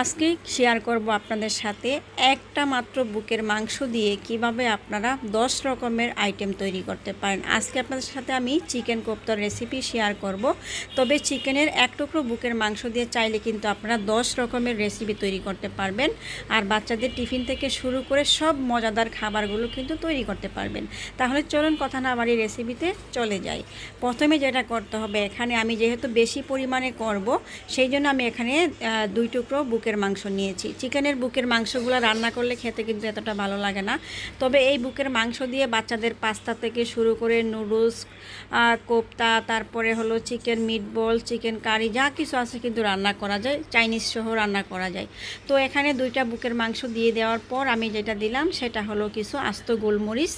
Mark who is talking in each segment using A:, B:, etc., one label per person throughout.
A: আজকে শেয়ার করব আপনাদের সাথে একটা মাত্র বুকের মাংস দিয়ে কীভাবে আপনারা দশ রকমের আইটেম তৈরি করতে পারেন। আজকে আপনাদের সাথে আমি চিকেন কোপ্তার রেসিপি শেয়ার করব। তবে চিকেনের এক টুকরো বুকের মাংস দিয়ে চাইলে কিন্তু আপনারা দশ রকমের রেসিপি তৈরি করতে পারবেন। আর বাচ্চাদের টিফিন থেকে শুরু করে সব মজাদার খাবারগুলো কিন্তু তৈরি করতে পারবেন। তাহলে চলুন কথা না বাড়ি রেসিপিতে চলে যাই। প্রথমে যেটা করতে হবে, এখানে আমি যেহেতু বেশি পরিমাণে করব, সেই জন্য আমি এখানে দুই টুকরো বুকের মাংস নিয়েছি। চিকেনের বুকের মাংসগুলো রান্না করলে খেতে কিন্তু এতটা ভালো লাগে না। তবে এই বুকের মাংস দিয়ে বাচ্চাদের পাস্তা থেকে শুরু করে নুডলস কোপ্তা, তারপরে হলো চিকেন মিটবল, চিকেন কারি, যা কিছু আছে কিন্তু রান্না করা যায়। চাইনিজ সহ রান্না করা যায়। তো এখানে দুইটা বুকের মাংস দিয়ে দেওয়ার পর আমি যেটা দিলাম সেটা হলো কিছু আস্ত গোলমরিচ।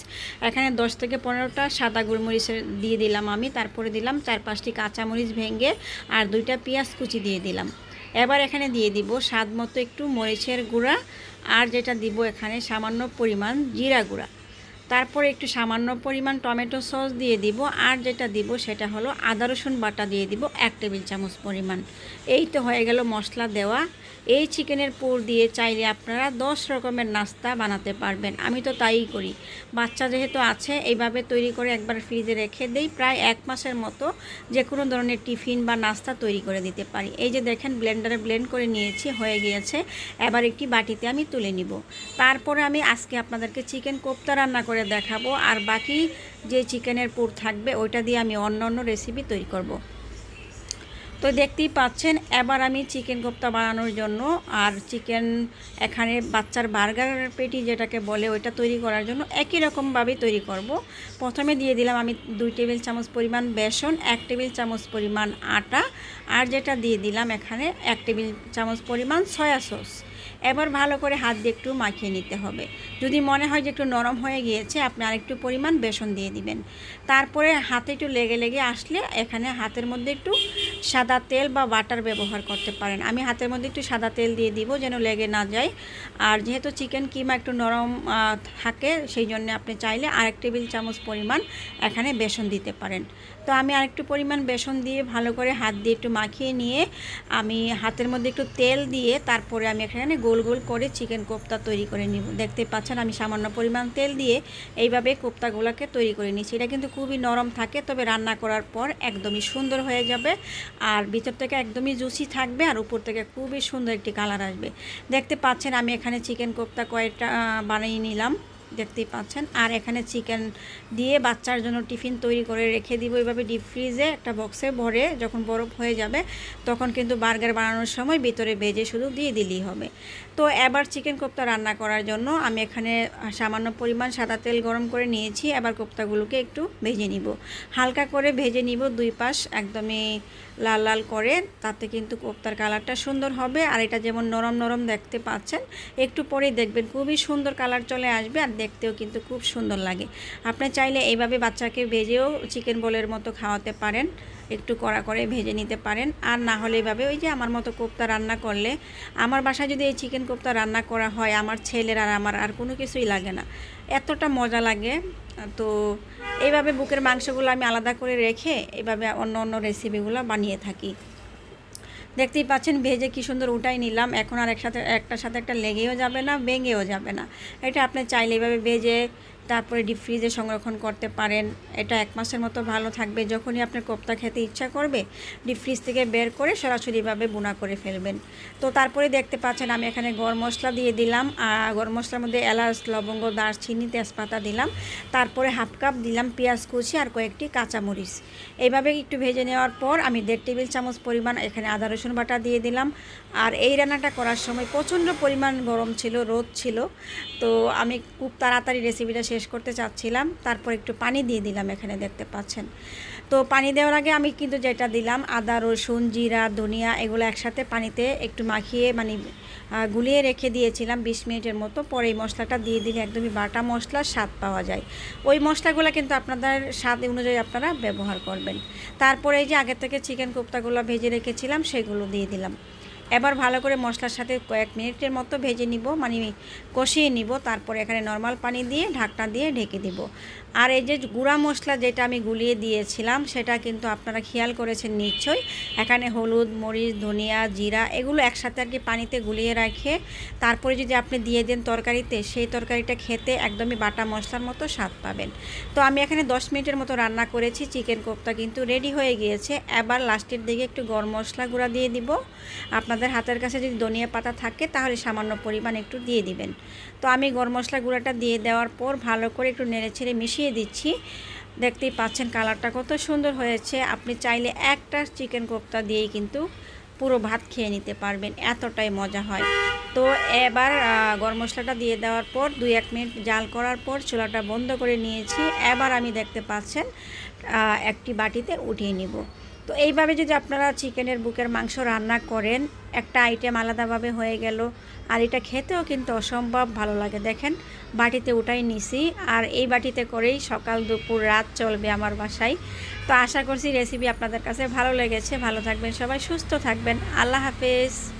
A: এখানে দশ থেকে পনেরোটা সাদা গোলমরিচ দিয়ে দিলাম আমি। তারপরে দিলাম চার পাঁচটি কাঁচামরিচ ভেঙে আর দুইটা পেঁয়াজ কুচি দিয়ে দিলাম। এবার এখানে দিয়ে দিব স্বাদ মতো একটু মরিচের গুঁড়া, আর যেটা দিব এখানে সামান্য পরিমাণ জিরা গুঁড়া। তারপর একটু সামান্য পরিমাণ টমেটো সস দিয়ে দিব, আর যেটা দিব সেটা হলো আদা রসুন বাটা দিয়ে দিব এক টেবিল চামচ পরিমাণ। এই তো হয়ে গেল মশলা দেওয়া। এই চিকেনের পুর দিয়ে চাইলে আপনারা দশ রকমের নাস্তা বানাতে পারবেন। আমি তো তাই করি। বাচ্চা যেহেতু আছে, এইভাবে তৈরি করে একবার ফ্রিজে রেখে দেই, প্রায় এক মাসের মতো যে কোনো ধরনের টিফিন বা নাস্তা তৈরি করে দিতে পারি। এই যে দেখেন, ব্লেন্ডারে ব্লেন্ড করে নিয়েছি, হয়ে গিয়েছে। এবার একটি বাটিতে আমি তুলে নিব। তারপরে আমি আজকে আপনাদেরকে চিকেন কোপ্তা রান্না করে দেখাবো। আর বাকি যে চিকেনের পুর থাকবে, ওইটা দিয়ে আমি অন্য অন্য রেসিপি তৈরি করব। তো দেখতেই পাচ্ছেন, এবার আমি চিকেন কোপ্তা বানানোর জন্য, আর চিকেন এখানে বাচ্চার বার্গার পেটি যেটাকে বলে, ওইটা তৈরি করার জন্য একই রকমভাবে তৈরি করব। প্রথমে দিয়ে দিলাম আমি দুই টেবিল চামচ পরিমাণ বেসন, এক টেবিল চামচ পরিমাণ আটা, আর যেটা দিয়ে দিলাম এখানে এক টেবিল চামচ পরিমাণ সয়া সস এবার ভালো করে হাত দিয়ে একটু মাখিয়ে নিতে হবে। যদি মনে হয় যে একটু নরম হয়ে গিয়েছে, আপনি আরেকটু পরিমাণ বেসন দিয়ে দিবেন। তারপরে হাতে একটু লেগে লেগে আসলে এখানে হাতের মধ্যে একটু সাদা তেল বা বাটার ব্যবহার করতে পারেন। আমি হাতের মধ্যে একটু সাদা তেল দিয়ে দিব যেন লেগে না যায়। আর যেহেতু চিকেন কিমা একটু নরম থাকে, সেই জন্য আপনি চাইলে আরেক টেবিল চামচ পরিমাণ এখানে বেসন দিতে পারেন। তো আমি আরেকটু পরিমাণ বেসন দিয়ে ভালো করে হাত দিয়ে একটু মাখিয়ে নিয়ে আমি হাতের মধ্যে একটু তেল দিয়ে তারপরে আমি এখানে গোল গোল করে চিকেন কোপ্তা তৈরি করে নিব। দেখতে পাচ্ছেন আমি সামান্য পরিমাণ তেল দিয়ে এইভাবে কোপ্তাগুলোকে তৈরি করে নিচ্ছি এটা কিন্তু খুবই নরম থাকে, তবে রান্না করার পর একদমই সুন্দর হয়ে যাবে। আর ভিতর থেকে একদমই জুসি থাকবে আর উপর থেকে খুবই সুন্দর একটি কালার আসবে। দেখতে পাচ্ছেন আমি এখানে চিকেন কোপ্তা কয়েকটা বানিয়ে নিলাম। দেখতেই পাচ্ছেন। আর এখানে চিকেন দিয়ে বাচ্চার জন্য টিফিন তৈরি করে রেখে দিব। এইভাবে ডিপ ফ্রিজে একটা বক্সে ভরে যখন বরফ হয়ে যাবে, তখন কিন্তু বার্গার বানানোর সময় ভিতরে ভেজে শুধু দিয়ে দিলেই হবে। তো এবার চিকেন কোপ্তা রান্না করার জন্য আমি এখানে সামান্য পরিমাণ সাদা তেল গরম করে নিয়েছি। এবার কোপ্তাগুলোকে একটু ভেজে নিব। হালকা করে ভেজে নিব দুই পাশ একদমই লাল লাল করে, তাতে কিন্তু কোপ্তার কালারটা সুন্দর হবে। আর এটা যেমন নরম নরম দেখতে পাচ্ছেন, একটু পরেই দেখবেন খুবই সুন্দর কালার চলে আসবে। আর দেখতেও কিন্তু খুব সুন্দর লাগে। আপনি চাইলে এইভাবে বাচ্চাকে ভেজেও চিকেন বলের মতো খাওয়াতে পারেন, একটু কড়া করে ভেজে নিতে পারেন। আর না হলে এভাবে ওই যে আমার মতো কোপ্তা রান্না করলে, আমার বাসায় যদি এই চিকেন কোপ্তা রান্না করা হয়, আমার ছেলের আর আমার আর কোনো কিছুই লাগে না। এতটা মজা লাগে। তো এইভাবে বুকের মাংসগুলো আমি আলাদা করে রেখে, এইভাবে অন্য অন্য রেসিপিগুলো বানিয়ে থাকি। দেখতেই পাচ্ছেন ভেজে কি সুন্দর উঠাই নিলাম। এখন আর একসাথে একটার সাথে একটা লেগেও যাবে না, ভেঙেও যাবে না। এটা আপনি চাইলে এভাবে ভেজে তারপরে ডিপ ফ্রিজে সংরক্ষণ করতে পারেন। এটা এক মাসের মতো ভালো থাকবে। যখনই আপনার কোপ্তা খেতে ইচ্ছা করবে ডিপ ফ্রিজ থেকে বের করে সরাসরিভাবে বোনা করে ফেলবেন। তো তারপরে দেখতে পাচ্ছেন, আমি এখানে গরম মশলা দিয়ে দিলাম। আর গরম মশলার মধ্যে এলাচ, লবঙ্গ, দারচিনি, তেজপাতা দিলাম। তারপরে হাফ কাপ দিলাম পেঁয়াজ কুচি আর কয়েকটি কাঁচামরিচ। এইভাবে একটু ভেজে নেওয়ার পর আমি দেড় টেবিল চামচ পরিমাণ এখানে আদা, রসুন বাটা দিয়ে দিলাম। আর এই রান্নাটা করার সময় প্রচণ্ড পরিমাণ গরম ছিল, রোদ ছিল। তো আমি খুব তাড়াতাড়ি রেসিপিটা শেষ করতে চাচ্ছিলাম, তারপর একটু পানি দিয়ে দিলাম এখানে দেখতে পাচ্ছেন। তো পানি দেওয়ার আগে আমি কিন্তু যেটা দিলাম, আদা, রসুন, জিরা, ধনিয়া এগুলো একসাথে পানিতে একটু মাখিয়ে মানে গুলিয়ে রেখে দিয়েছিলাম বিশ মিনিটের মতো। পরে এই মশলাটা দিয়ে দিলে একদমই বাটা মশলার স্বাদ পাওয়া যায়। ওই মশলাগুলো কিন্তু আপনাদের স্বাদ অনুযায়ী আপনারা ব্যবহার করবেন। তারপরে এই যে আগে থেকে চিকেন কোপ্তাগুলো ভেজে রেখেছিলাম, সেগুলো দিয়ে দিলাম। এবার ভালো করে মশলার সাথে কয়েক মিনিটের মতো ভেজে নিব মানে কষিয়ে নিব, তারপরে এখানে নর্মাল পানি দিয়ে ঢাকটা দিয়ে ঢেকে দিব। আর এই যে গুঁড়া মশলা যেটা আমি গুলিয়ে দিয়েছিলাম, সেটা কিন্তু আপনারা খেয়াল করেছেন নিশ্চয়ই। এখানে হলুদ, মরিচ, ধনিয়া, জিরা এগুলো একসাথে আর কি পানিতে গুলিয়ে রাখে তারপরে যদি আপনি দিয়ে দেন তরকারিতে, সেই তরকারিটা খেতে একদমই বাটা মশলার মতো স্বাদ পাবেন। তো আমি এখানে 10 মিনিটের মতো রান্না করেছি, চিকেন কোপ্তা কিন্তু রেডি হয়ে গিয়েছে। এবার লাস্টের দিকে একটু গরম মশলা গুঁড়া দিয়ে দিব। আপনাদের হাতের কাছে যদি ধনিয়া পাতা থাকে, তাহলে সামান্য পরিমাণ একটু দিয়ে দিবেন। তো আমি গরম মশলা গুঁড়াটা দিয়ে দেওয়ার পর ভালো করে একটু নেড়ে ছেড়ে মিশিয়ে দিচ্ছি। দেখতেই পাচ্ছেন কালারটা কত সুন্দর হয়েছে। আপনি চাইলে একটা চিকেন কোপ্তা দিয়েই কিন্তু পুরো ভাত খেয়ে নিতে পারবেন, এতটাই মজা হয়। তো এবার গরম মশলাটা দিয়ে দেওয়ার পর দুই এক মিনিট জাল করার পর চুলাটা বন্ধ করে নিয়েছি। এবার আমি দেখতে পাচ্ছেন একটি বাটিতে উঠিয়ে নিব। তো এইভাবে যদি আপনারা চিকেনের বুকের মাংস রান্না করেন, একটা আইটেম আলাদাভাবে হয়ে গেল, আর এটা খেতেও কিন্তু অসম্ভব ভালো লাগে। দেখেন, বাটিতে উঠাই নিছি, আর এই বাটিতে করেই সকাল, দুপুর, রাত চলবে আমার বাসায়। তো আশা করছি রেসিপি আপনাদের কাছে ভালো লেগেছে। ভালো থাকবেন সবাই, সুস্থ থাকবেন। আল্লাহ হাফেজ।